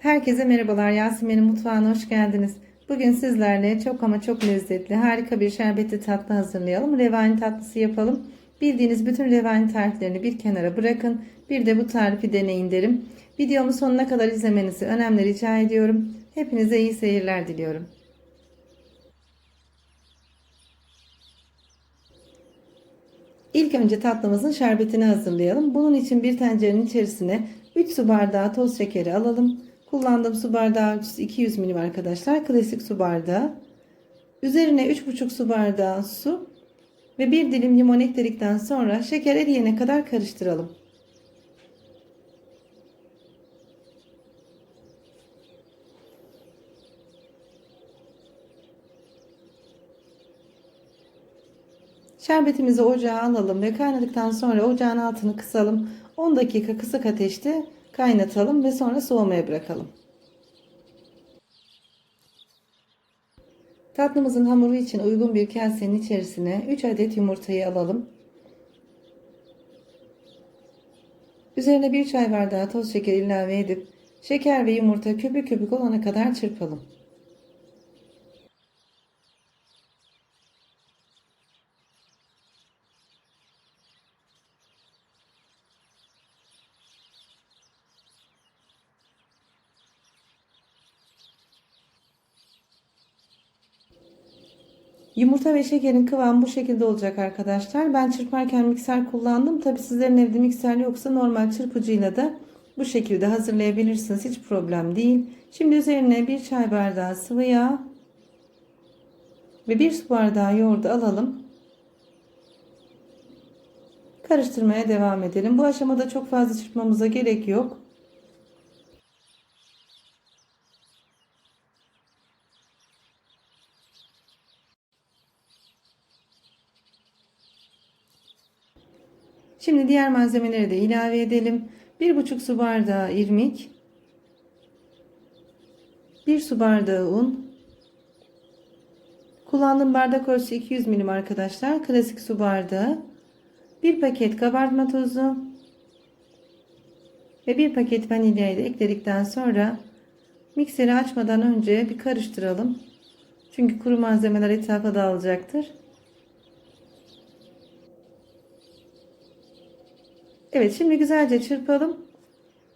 Herkese merhabalar. Yasemin'in mutfağına hoş geldiniz. Bugün sizlerle çok ama çok lezzetli, harika bir şerbetli tatlı hazırlayalım. Revani tatlısı yapalım. Bildiğiniz bütün revani tariflerini bir kenara bırakın. Bir de bu tarifi deneyin derim. Videomu sonuna kadar izlemenizi önemli rica ediyorum. Hepinize iyi seyirler diliyorum. İlk önce tatlımızın şerbetini hazırlayalım. Bunun için bir tencerenin içerisine 3 su bardağı toz şekeri alalım. Kullandığım su bardağı ölçüsü 200 milim arkadaşlar. Klasik su bardağı. Üzerine 3,5 su bardağı su ve bir dilim limon ekledikten sonra şeker eriyene kadar karıştıralım. Şerbetimizi ocağa alalım ve kaynadıktan sonra ocağın altını kısalım. 10 dakika kısık ateşte kaynatalım ve sonra soğumaya bırakalım. Tatlımızın hamuru için uygun bir kasenin içerisine 3 adet yumurtayı alalım. Üzerine 1 çay bardağı toz şeker ilave edip şeker ve yumurta köpük köpük olana kadar çırpalım. Yumurta ve şekerin kıvamı bu şekilde olacak arkadaşlar. Ben çırparken mikser kullandım. Tabi sizlerin evde mikser yoksa normal çırpıcıyla da bu şekilde hazırlayabilirsiniz. Hiç problem değil. Şimdi üzerine bir çay bardağı sıvı yağ ve bir su bardağı yoğurdu alalım. Karıştırmaya devam edelim. Bu aşamada çok fazla çırpmamıza gerek yok. Şimdi diğer malzemeleri de ilave edelim. 1,5 su bardağı irmik, 1 su bardağı un, kullandığım bardak ölçüsü 200 milim arkadaşlar. Klasik su bardağı, 1 paket kabartma tozu ve 1 paket vanilyayı da ekledikten sonra mikseri açmadan önce bir karıştıralım. Çünkü kuru malzemeler etrafa dağılacaktır. Evet şimdi güzelce çırpalım.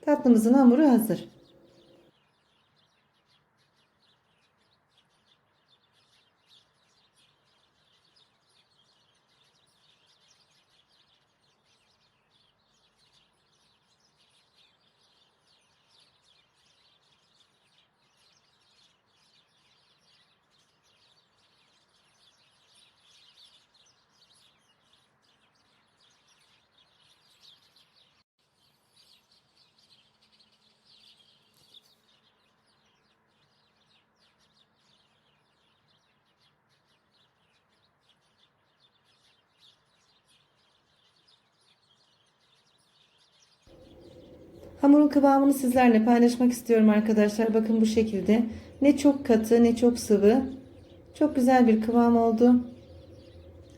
Tatlımızın hamuru hazır. Hamurun kıvamını sizlerle paylaşmak istiyorum arkadaşlar. Bakın bu şekilde. Ne çok katı ne çok sıvı. Çok güzel bir kıvam oldu.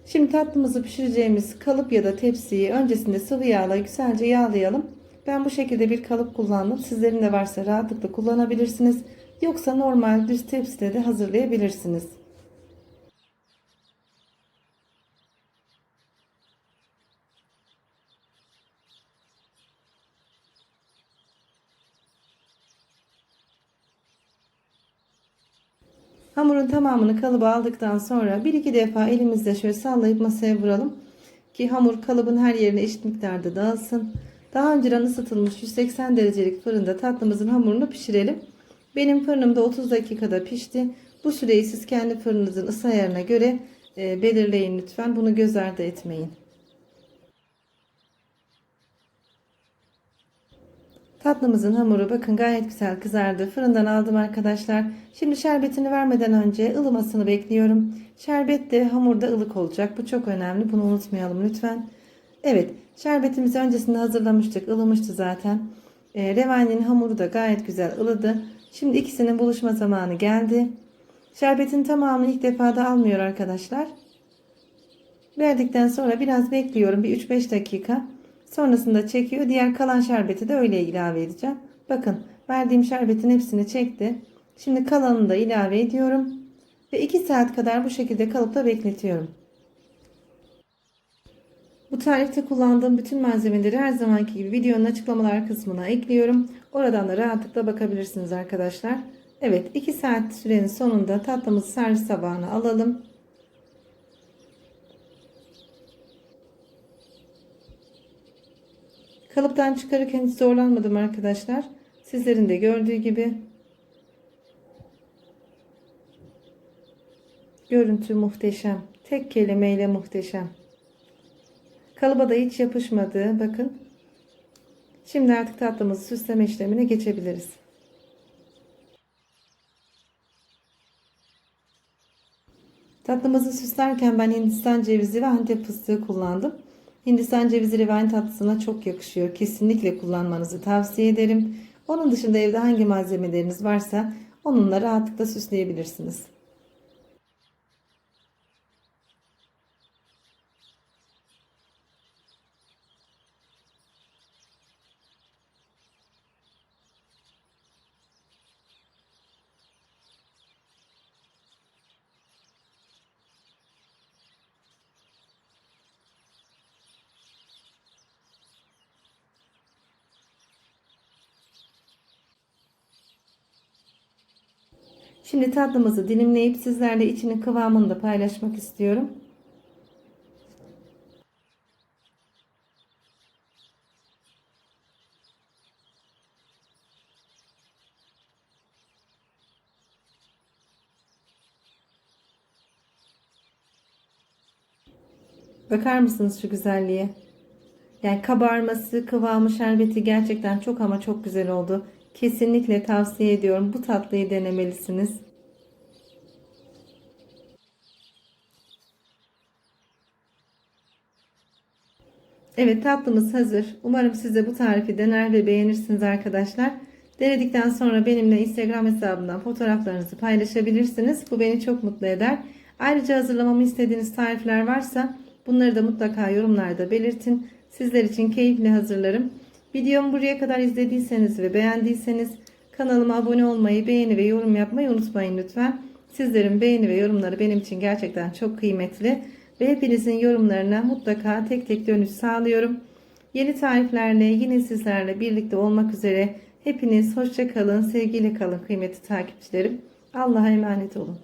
Şimdi tatlımızı pişireceğimiz kalıp ya da tepsiyi öncesinde sıvı yağla güzelce yağlayalım. Ben bu şekilde bir kalıp kullandım. Sizlerin de varsa rahatlıkla kullanabilirsiniz. Yoksa normal düz tepside de hazırlayabilirsiniz. Hamurun tamamını kalıba aldıktan sonra bir iki defa elimizle şöyle sallayıp masaya vuralım. Ki hamur kalıbın her yerine eşit miktarda dağılsın. Daha önceden ısıtılmış 180 derecelik fırında tatlımızın hamurunu pişirelim. Benim fırınımda 30 dakikada pişti. Bu süreyi siz kendi fırınınızın ısı ayarına göre e, belirleyin lütfen. Bunu göz ardı etmeyin. Tatlımızın hamuru bakın gayet güzel kızardı. Fırından aldım arkadaşlar. Şimdi şerbetini vermeden önce ılımasını bekliyorum. Şerbet de hamurda ılık olacak. Bu çok önemli. Bunu unutmayalım lütfen. Evet şerbetimizi öncesinde hazırlamıştık. ılımıştı zaten. E, revaninin hamuru da gayet güzel ılıdı. Şimdi ikisinin buluşma zamanı geldi. Şerbetin tamamını ilk defada almıyor arkadaşlar. Verdikten sonra biraz bekliyorum. Bir 3-5 dakika. Sonrasında çekiyor. Diğer kalan şerbeti de öyle ilave edeceğim. Bakın Verdiğim şerbetin hepsini çekti. Şimdi kalanını da ilave ediyorum. Ve 2 saat kadar bu şekilde kalıpta bekletiyorum. Bu tarifte kullandığım bütün malzemeleri her zamanki gibi videonun açıklamalar kısmına ekliyorum. Oradan da rahatlıkla bakabilirsiniz arkadaşlar. Evet 2 saat sürenin sonunda tatlımızı servis tabağına alalım. Kalıptan çıkarırken hiç zorlanmadım arkadaşlar. Sizlerin de gördüğü gibi. Görüntü muhteşem. Tek kelimeyle muhteşem. Kalıba da hiç yapışmadı. Bakın. Şimdi artık tatlımızı süsleme işlemine geçebiliriz. Tatlımızı süslerken ben Hindistan cevizi ve Antep fıstığı kullandım. Hindistan cevizi revain tatlısına çok yakışıyor. Kesinlikle kullanmanızı tavsiye ederim. Onun dışında evde hangi malzemeleriniz varsa onunla rahatlıkla süsleyebilirsiniz. Şimdi tatlımızı dilimleyip sizlerle içinin kıvamını da paylaşmak istiyorum. Bakar mısınız şu güzelliğe? Yani kabarması, kıvamı, şerbeti gerçekten çok ama çok güzel oldu. Kesinlikle tavsiye ediyorum. Bu tatlıyı denemelisiniz. Evet tatlımız hazır. Umarım siz de bu tarifi dener ve beğenirsiniz arkadaşlar. Denedikten sonra benimle Instagram hesabından fotoğraflarınızı paylaşabilirsiniz. Bu beni çok mutlu eder. Ayrıca hazırlamamı istediğiniz tarifler varsa bunları da mutlaka yorumlarda belirtin. Sizler için keyifli hazırlarım. Videomu buraya kadar izlediyseniz ve beğendiyseniz kanalıma abone olmayı, beğeni ve yorum yapmayı unutmayın lütfen. Sizlerin beğeni ve yorumları benim için gerçekten çok kıymetli ve hepinizin yorumlarına mutlaka tek tek dönüş sağlıyorum. Yeni tariflerle yine sizlerle birlikte olmak üzere hepiniz hoşça kalın, sevgiyle kalın kıymetli takipçilerim. Allah'a emanet olun.